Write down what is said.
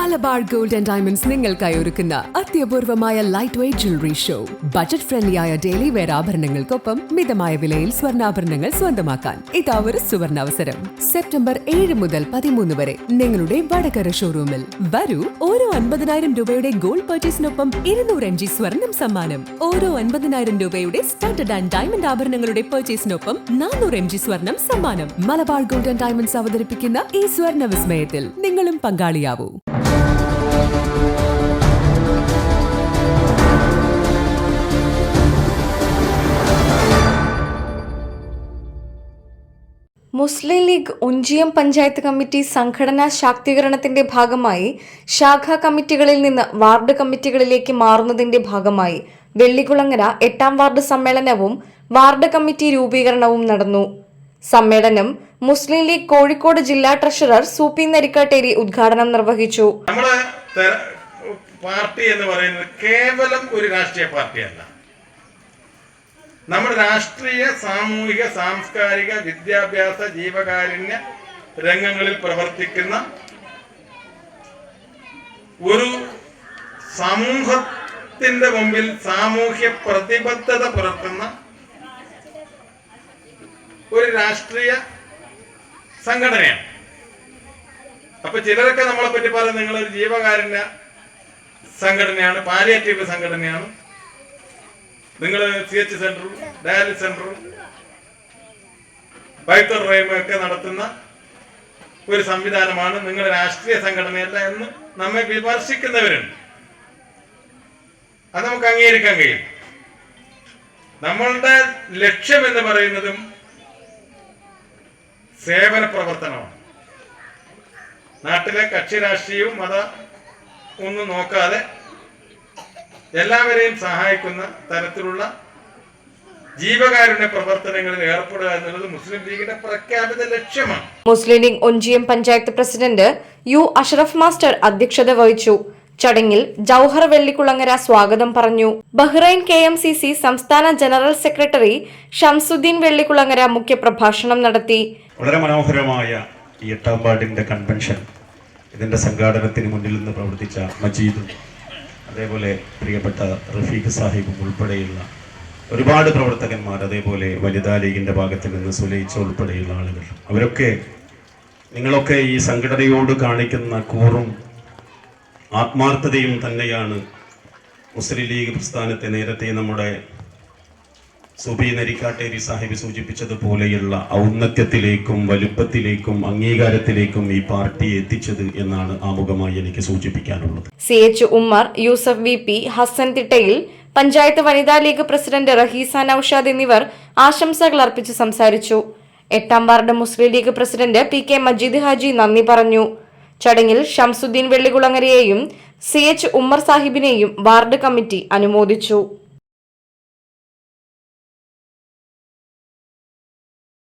Malabar gold and diamonds നിങ്ങൾക്കായി ഒരുക്കുന്ന അത്യപൂർവമായ light weight jewellery show budget ഫ്രണ്ട്ലിയായ daily wear ആഭരണങ്ങൾക്കൊപ്പം മിതമായ വിലയിൽ സ്വർണാഭരണങ്ങൾ സ്വന്തമാക്കാൻ. ഇതാ ഒരു സുവർണ അവസരം. സെപ്റ്റംബർ ഏഴ് മുതൽ പതിമൂന്ന് വരെ നിങ്ങളുടെ വടകര ഷോറൂമിൽ വരൂ ഓരോ അൻപതിനായിരം രൂപയുടെ ഗോൾഡ് പർച്ചേസിനൊപ്പം ഇരുന്നൂറ് എം ജി സ്വർണം സമ്മാനം. ഓരോ അൻപതിനായിരം രൂപയുടെ സ്റ്റാൻഡേർഡ് ആൻഡ് ഡയമണ്ട് ആഭരണങ്ങളുടെ പർച്ചേസിനൊപ്പം നാനൂറ് എം ജി സ്വർണം സമ്മാനം. മലബാർ ഗോൾഡ് ആൻഡ് ഡയമണ്ട്സ് അവതരിപ്പിക്കുന്ന ഈ സ്വർണ വിസ്മയത്തിൽ നിങ്ങളും പങ്കാളിയാവൂ. മുസ്ലിം ലീഗ് ഒഞ്ചിയം പഞ്ചായത്ത് കമ്മിറ്റി സംഘടനാ ശാക്തീകരണത്തിന്റെ ഭാഗമായി ശാഖാ കമ്മിറ്റികളിൽ നിന്ന് വാർഡ് കമ്മിറ്റികളിലേക്ക് മാറുന്നതിന്റെ ഭാഗമായി വെള്ളിക്കുളങ്ങര എട്ടാം വാർഡ് സമ്മേളനവും വാർഡ് കമ്മിറ്റി രൂപീകരണവും നടന്നു. സമ്മേളനം മുസ്ലിം ലീഗ് കോഴിക്കോട് ജില്ലാ ട്രഷറർ സൂപ്പി നരിക്കാട്ടേരി ഉദ്ഘാടനം നിർവഹിച്ചു. പാർട്ടി എന്ന് പറയുന്നത് കേവലം ഒരു രാഷ്ട്രീയ പാർട്ടിയല്ല. നമ്മുടെ രാഷ്ട്രീയ സാമൂഹിക സാംസ്കാരിക വിദ്യാഭ്യാസ ജീവകാരുണ്യ രംഗങ്ങളിൽ പ്രവർത്തിക്കുന്ന ഒരു സമൂഹത്തിന്റെ മുമ്പിൽ സാമൂഹ്യ പ്രതിബദ്ധത പുലർത്തുന്ന ഒരു രാഷ്ട്രീയ സംഘടനയാണ്. അപ്പൊ ചിലരൊക്കെ നമ്മളെ പറ്റി പറയുന്നത് നിങ്ങളൊരു ജീവകാരുണ്യ സംഘടനയാണ് പാലിയേറ്റീവ് സംഘടനയാണ്. നിങ്ങൾ സി എച്ച് സെന്ററും ഡയാലിസ് സെന്ററും ബൈത്തർ റേമും നടത്തുന്ന ഒരു സംവിധാനമാണ് നിങ്ങൾ രാഷ്ട്രീയ സംഘടനയല്ല എന്ന് നമ്മെ വിമർശിക്കുന്നവരുണ്ട്. അത് നമുക്ക് അംഗീകരിക്കാൻ കഴിയും. നമ്മളുടെ ലക്ഷ്യം എന്ന് പറയുന്നതും സേവന പ്രവർത്തനമാണ്. നാട്ടിലെ കക്ഷി രാഷ്ട്രീയവും മത ഒന്നും നോക്കാതെ എല്ലാവരെയും സഹായിക്കുന്ന തരത്തിലുള്ള ജീവകാരുണ്യ പ്രവർത്തനങ്ങളിൽ ഏർപ്പെടുക എന്നുള്ളത് മുസ്ലിം ലീഗിന്റെ പ്രഖ്യാപിത ലക്ഷ്യമാണ്. Muslim League Onchiyam panchayat president U Ashraf master അധ്യക്ഷത വഹിച്ചു. ചടങ്ങിൽ ജൌഹർ വെള്ളിക്കുളങ്ങര സ്വാഗതം പറഞ്ഞു. Bahrain K M C C സംസ്ഥാന ജനറൽ സെക്രട്ടറി ഷംസുദ്ദീൻ വെള്ളിക്കുളങ്ങര മുഖ്യപ്രഭാഷണം നടത്തി. വളരെ മനോഹരമായ ഈ എട്ടാം വാർഡിന്റെ കൺവെൻഷൻ ഇതിന്റെ സംഘാടനത്തിന് മുന്നിൽ നിന്ന് പ്രവർത്തിച്ച മജീദും അതേപോലെ പ്രിയപ്പെട്ട റഫീഖ് സാഹിബും ഉൾപ്പെടെയുള്ള ഒരുപാട് പ്രവർത്തകന്മാർ അതേപോലെ വനിതാ ലീഗിന്റെ ഭാഗത്ത് നിന്ന് സുലയിച്ച ഉൾപ്പെടെയുള്ള ആളുകൾ. അവരൊക്കെ നിങ്ങളൊക്കെ ഈ സംഘടനയോട് കാണിക്കുന്ന കൂറും ആത്മാർത്ഥതയും തന്നെയാണ് മുസ്ലിം ലീഗ് പ്രസ്ഥാനത്തെ നേരത്തെ നമ്മുടെ സുബി നരിക്കാട്ടേരി സാഹിബ് സൂചിപ്പിച്ചതുപോലെയുള്ള ഔന്നത്യത്തിലേക്കും വലുപ്പത്തിലേക്കും അംഗീകാരത്തിലേക്കും ഈ പാർട്ടി എത്തിച്ചത് എന്നാണ് ആമുഖമായി എനിക്ക് സൂചിപ്പിക്കാനുള്ളത്. C H Ummer Yusuf V P Hasan തിട്ടയിൽ panchayat വനിതാ ലീഗ് പ്രസിഡന്റ് റഹീസ നൌഷാദ് എന്നിവർ ആശംസകൾ അർപ്പിച്ച് സംസാരിച്ചു. എട്ടാം ward Muslim League president P K Majeed Haji നന്ദി പറഞ്ഞു. ചടങ്ങിൽ ഷംസുദ്ദീൻ വെള്ളികുളങ്ങരയെയും സി എച്ച് ഉമ്മർ സാഹിബിനെയും വാർഡ് കമ്മിറ്റി അനുമോദിച്ചു.